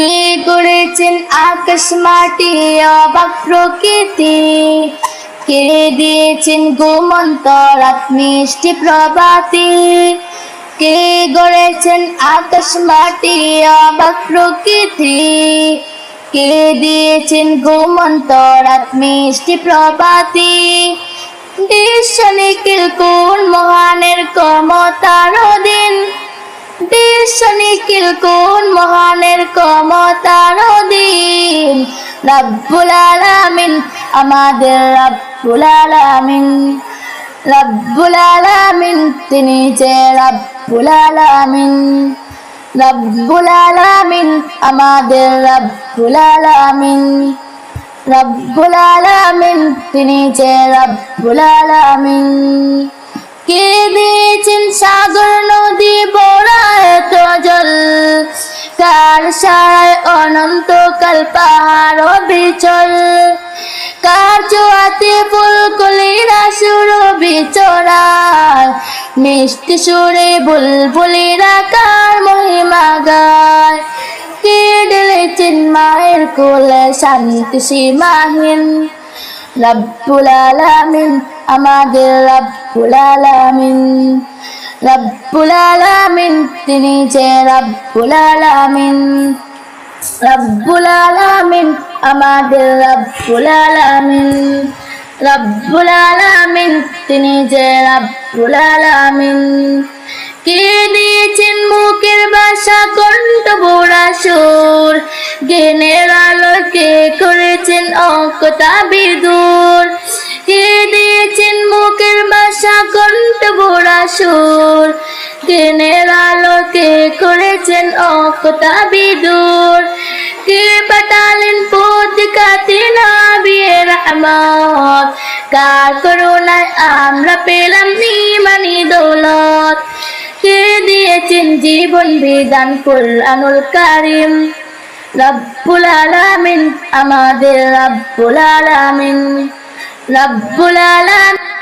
কে করেছেন আকাশ মাটি, অবাক প্রকৃতি। কে দিয়েছেন গোমন্ত রাত মিষ্টি প্রভাতি। কে গড়েছেন আকাশ মাটি, অবাক প্রকৃতি। কে দিয়েছেন গোমন্ত রাত মিষ্টি প্রভাতি। দৃশ্য নিখিল কোন মহানের কর্মতার দিন দৃশ্য নিখিল কোন মহানের কমতার দিন রব্বুল আলামিন, আমাদের রব্বুল আলামিন রব্বুল আলামিন, তিনি যে রব্বুল আলামিন। রব্বুল আলামিন, আমাদের রব্বুল আলামিন। রব্বুল আলামিন, তিনি যে রব্বুল আলামিন। কে দিয়েছেন সাগর কার সারায় অনন্তকাল পাহাড় বিচল? কার চোয়াতে ফুলকলিরা সুর বিচরায় মিষ্টি সুরে বুলবুলিরা কার মহিমা গায়? কে ডেলেছেন মায়ের কোলে শান্তি সীমাহীন? রব্বুল আলামিন, আমাদের রব্বুল আলামিন। রব্বুল আলামিন, তিনি যে রব্বুল আলামিন। রব্বুল আলামিন আমাদের রব্বুল আলামিন। রব্বুল আলামিন, তিনি যে রব্বুল আলামিন। কে দিয়েছেন মুখের বাসা কণ্ঠ বোড়া সুর? জ্ঞানের আলোকে করেছেন অঙ্কতা বিদুর বোড়া সুর জ্ঞানের আলোকে করেছেন অঙ্কতা বিদুর কে পাঠালেন পত্রিকাতে নাবিয়ে রহমত কার করুণায় আমরা পেলাম নিমানি দৌলত। কে দিয়েছেন জীবন বিধান কুরআনুল কারিম? রব্বুল আলামিন, আমাদের রব্বুল আলামিন। রব্বুল আলামিন।